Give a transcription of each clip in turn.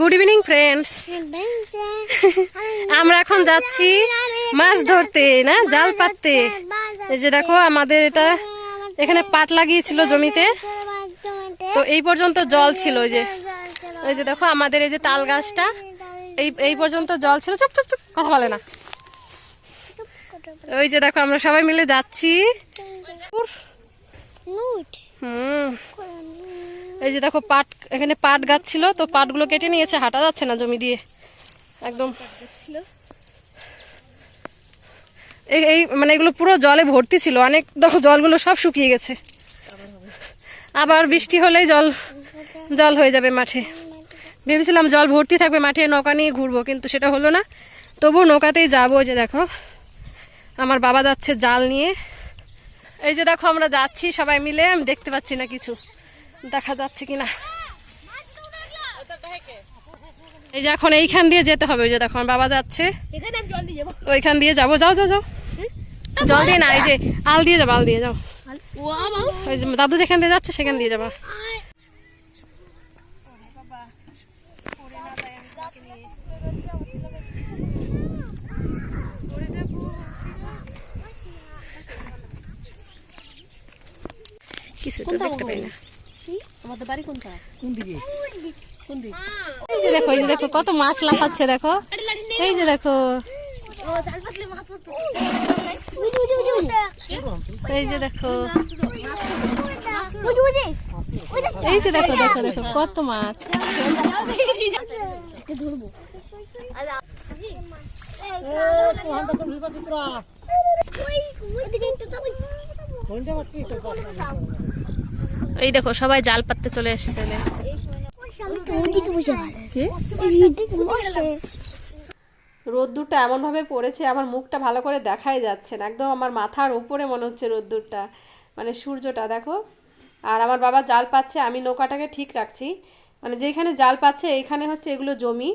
Good evening friends আমরা এখন যাচ্ছি মাছ ধরতে না? জাল পাততে। এই যে দেখো আমাদের এটা এখানে পাট লাগিয়েছিল জমিতে। তো এই পর্যন্ত জল ছিল ওই যে। ওই যে দেখো আমাদের এই যে তাল গাছটা এই এই পর্যন্ত জল ছিল। চুপ চুপ চুপ কথা বলে না। ওই যে দেখো আমরা সবাই মিলে যাচ্ছি। হুম। এই যে দেখো পাট, এখানে পাট গাছ ছিল, তো পাটগুলো কেটে নিয়েছে, হাঁটা যাচ্ছে না জমি দিয়ে। একদম। এই- এই মানে এগুলো পুরো জলে ভর্তি ছিল, অনেক দেখো জলগুলো সব শুকিয়ে গেছে। আবার বৃষ্টি হলেই জল জল হয়ে যাবে মাঠে। ভেবেছিলাম জল ভর্তি থাকবে, মাঠে নৌকা নিয়ে ঘুরবো, কিন্তু সেটা হলো না। তবু নৌকাতেই যাব যে দেখো। আমার বাবা যাচ্ছে জাল নিয়ে। এই যে দেখো, আমরা যাচ্ছি সবাই মিলে, আমি দেখতে পাচ্ছি না কিছু। দেখা যাচ্ছে কিনা। এই যে এখন এইখান দিয়ে যেতে হবে ওই যে দেখো বাবা যাচ্ছে। এখানে আমি জল দিয়ে যাব। ওইখান দিয়ে যাব যাও যাও যাও। জল দিয়ে না এই যে আল দিয়ে যাব আল দিয়ে যাও। ওই যে দাদু যেখান দিয়ে যাচ্ছে সেখান দিয়ে যাবা। কিছু তো দেখতে পাই না। আমাদের বাড়ি কোনটা? কোন দিকে? কোন দিকে? এই যে দেখো এই যে দেখো কত মাছ লাফাচ্ছে দেখো। এই যে দেখো। এই যে দেখো। এই যে দেখো দেখো দেখো কত মাছ। ধরবো এই দেখো, সবাই জাল পাততে চলে এসছে রোদ্দুরটা এমনভাবে পড়েছে, আমার মুখটা ভালো করে দেখাই যাচ্ছে না। একদম আমার মাথার উপরে মনে হচ্ছে রোদ্দুরটা মানে সূর্যটা, দেখো। আর আমার বাবা জাল পাচ্ছে, আমি নৌকাটাকে ঠিক রাখছি। মানে যেখানে জাল পাচ্ছে এইখানে হচ্ছে এগুলো জমি।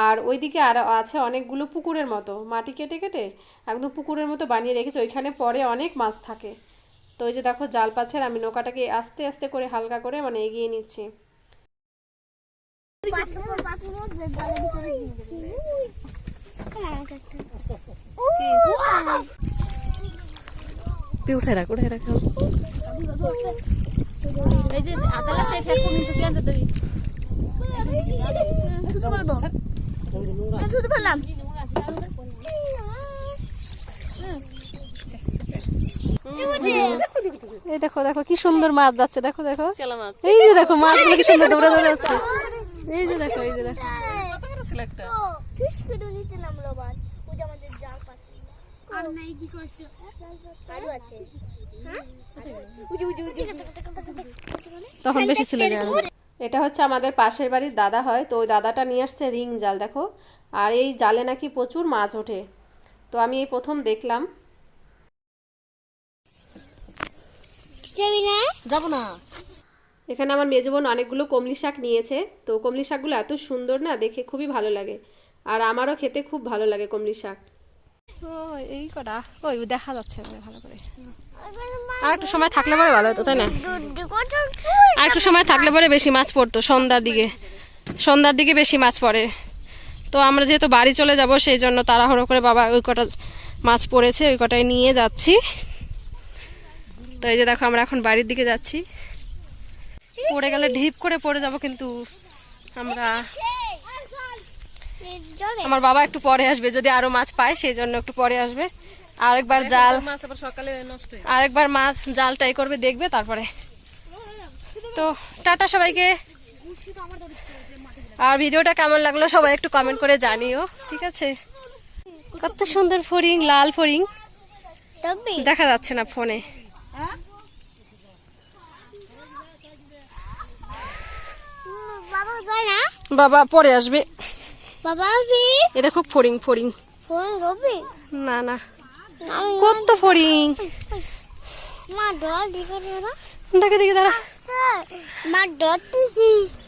আর ওইদিকে আর আছে অনেকগুলো পুকুরের মতো। মাটি কেটে কেটে একদম পুকুরের মতো বানিয়ে রেখেছে, ওইখানে পরে অনেক মাছ থাকে। তো ওই যে দেখো জাল পাচ্ছে আমি নৌকাটাকে আস্তে আস্তে করে হালকা করে মানে এগিয়ে নিচ্ছি। তুই উঠে রাখ উঠে রাখ। এই যে আদালা থেকে কোন দিকে আনতে দেবি। শুধু বলব শুধু বললাম এই দেখো দেখো কি সুন্দর মাছ যাচ্ছে দেখো দেখো। এই যে দেখো মাছগুলো কি সুন্দর দৌড়ে দৌড়ে যাচ্ছে এই যে দেখো এই যে দেখো। তখন বেশি ছিল এটা হচ্ছে আমাদের পাশের বাড়ির দাদা হয় তো ওই দাদাটা নিয়ে আসছে রিং জাল দেখো। আর এই জালে নাকি প্রচুর মাছ ওঠে। তো আমি এই প্রথম দেখলাম। যাবি না? যাব না। এখানে আমার মেজো বোন অনেকগুলো কমলি শাক নিয়েছে। তো কমলি শাকগুলো এত সুন্দর না দেখে খুবই ভালো লাগে। আর আমারও খেতে খুব ভালো লাগে কমলি শাক। ও এই কটা। ওই দেখা যাচ্ছে ভালো করে। আর একটু সময় থাকলে পরে ভালো হতো তাই না? আর একটু সময় থাকলে পরে বেশি মাছ পড়তো সন্ধ্যার দিকে। সন্ধ্যার দিকে বেশি মাছ পড়ে। তো আমরা যেহেতু বাড়ি চলে যাব সেই জন্য তাড়াহুড়ো করে বাবা ওই কটা মাছ পড়েছে ওই কটায় নিয়ে যাচ্ছি। তো এই যে দেখো আমরা এখন বাড়ির দিকে যাচ্ছি। পড়ে গেলে ঢিপ করে পড়ে যাব কিন্তু আমরা আমার বাবা একটু পরে আসবে যদি আরও মাছ পায় সেই জন্য একটু পরে আসবে। আরেকবার জাল মাছ আবার সকালে আরেকবার মাছ জাল টাই করবে দেখবে তারপরে। তো টাটা সবাইকে। আর ভিডিওটা কেমন লাগল সবাই একটু কমেন্ট করে জানিও ঠিক আছে? কত সুন্দর ফড়িং লাল ফড়িং। দেখা যাচ্ছে না ফোনে। বাবা যায় না? বাবা পরে আসবে। বাবা এটা খুব ফড়িং ফড়িং। না না। কত ফড়িং? মা ডর দেখে দেখে দাঁড়া। মা ডরতেছি